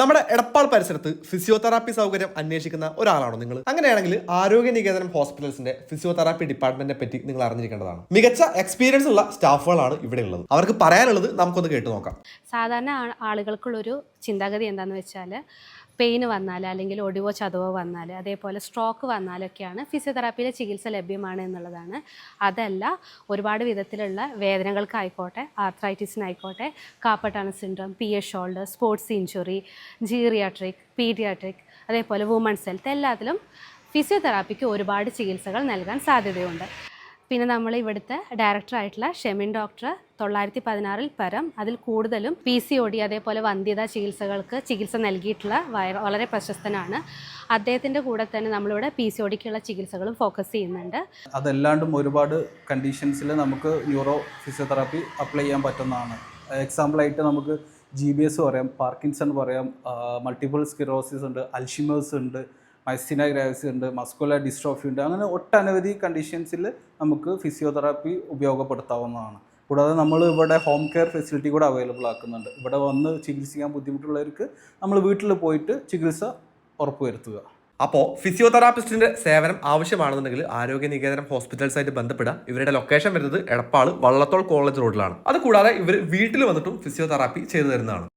നമ്മുടെ എടപ്പാൾ പരിസരത്ത് ഫിസിയോതെറാപ്പി സൗകര്യം അന്വേഷിക്കുന്ന ഒരാളാണോ നിങ്ങൾ അങ്ങനെയാണെങ്കിൽ ആരോഗ്യ നികേതനം ഹോസ്പിറ്റൽസിന്റെ ഫിസിയോതെറാപ്പി ഡിപ്പാർട്ട്മെന്റിനെ പറ്റി നിങ്ങൾ അറിഞ്ഞിരിക്കേണ്ടതാണ്. മികച്ച എക്സ്പീരിയൻസ് ഉള്ള സ്റ്റാഫുകളാണ് ഇവിടെ ഉള്ളത്. അവർക്ക് പറയാനുള്ളത് നമുക്കൊന്ന് കേട്ടു നോക്കാം. സാധാരണ ആളുകൾക്കുള്ളൊരു ചിന്താഗതി എന്താണെന്ന് വെച്ചാൽ പെയിൻ വന്നാൽ അല്ലെങ്കിൽ ഒടിവോ ചതവോ വന്നാൽ അതേപോലെ സ്ട്രോക്ക് വന്നാലൊക്കെയാണ് ഫിസിയോതെറാപ്പിയിലെ ചികിത്സ ലഭ്യമാണ് എന്നുള്ളതാണ്. അതല്ല ഒരുപാട് വിധത്തിലുള്ള വേദനകൾക്കായിക്കോട്ടെ ആർത്രൈറ്റിസിനായിക്കോട്ടെ കാപ്പട്ടാണ് syndrome P A shoulder sports injury geriatric paediatric അതേപോലെ വുമൺസ് ഹെൽത്ത് എല്ലാത്തിലും ഫിസിയോതെറാപ്പിക്ക് ഒരുപാട് ചികിത്സകൾ നൽകാൻ സാധ്യതയുണ്ട്. പിന്നെ നമ്മൾ ഇവിടുത്തെ ഡയറക്ടർ ആയിട്ടുള്ള ഷെമിൻ ഡോക്ടർ തൊള്ളായിരത്തി പതിനാറിൽ പരം അതിൽ കൂടുതലും പി സി ഒ ഡി അതേപോലെ വന്ധ്യത ചികിത്സകൾക്ക് ചികിത്സ നൽകിയിട്ടുള്ള വളരെ പ്രശസ്തനാണ്. അദ്ദേഹത്തിന്റെ കൂടെ തന്നെ നമ്മളിവിടെ പി സി ഒ ഡിക്കുള്ള ചികിത്സകളും ഫോക്കസ് ചെയ്യുന്നുണ്ട്. അതല്ലാണ്ടും ഒരുപാട് കണ്ടീഷൻസിൽ നമുക്ക് ന്യൂറോ ഫിസിയോതെറാപ്പി അപ്ലൈ ചെയ്യാൻ പറ്റുന്നതാണ്. എക്സാമ്പിളായിട്ട് നമുക്ക് ജി ബി എസ് പറയാം പാർക്കിൻസൺ പറയാം മൾട്ടിപ്പിൾ സ്കിറോസിസ് ഉണ്ട് അൽഷിമേഴ്സ് ഉണ്ട് മൈസിന ഗ്രാവിസ് ഉണ്ട് മസ്കുലർ ഡിസ്ട്രോഫി ഉണ്ട് അങ്ങനെ ഒട്ടനവധി കണ്ടീഷൻസിൽ നമുക്ക് ഫിസിയോതെറാപ്പി ഉപയോഗപ്പെടുത്താവുന്നതാണ്. കൂടാതെ നമ്മൾ ഇവിടെ ഹോം കെയർ ഫെസിലിറ്റി കൂടെ അവൈലബിൾ ആക്കുന്നുണ്ട്. ഇവിടെ വന്ന് ചികിത്സിക്കാൻ ബുദ്ധിമുട്ടുള്ളവർക്ക് നമ്മൾ വീട്ടിൽ പോയിട്ട് ചികിത്സ ഉറപ്പുവരുത്തുക അപ്പോൾ ഫിസിയോതെറാപ്പിസ്റ്റിന്റെ സേവനം ആവശ്യമാണെന്നുണ്ടെങ്കിൽ ആരോഗ്യ നികേതനം ഹോസ്പിറ്റൽസായിട്ട് ബന്ധപ്പെടാം ഇവരുടെ ലൊക്കേഷൻ വരുന്നത് എടപ്പാൾ വള്ളത്തോൾ കോളേജ് റോഡിലാണ്. അതുകൂടാതെ ഇവർ വീട്ടിൽ വന്നിട്ടും ഫിസിയോതെറാപ്പി ചെയ്തു തരുന്നതാണ്.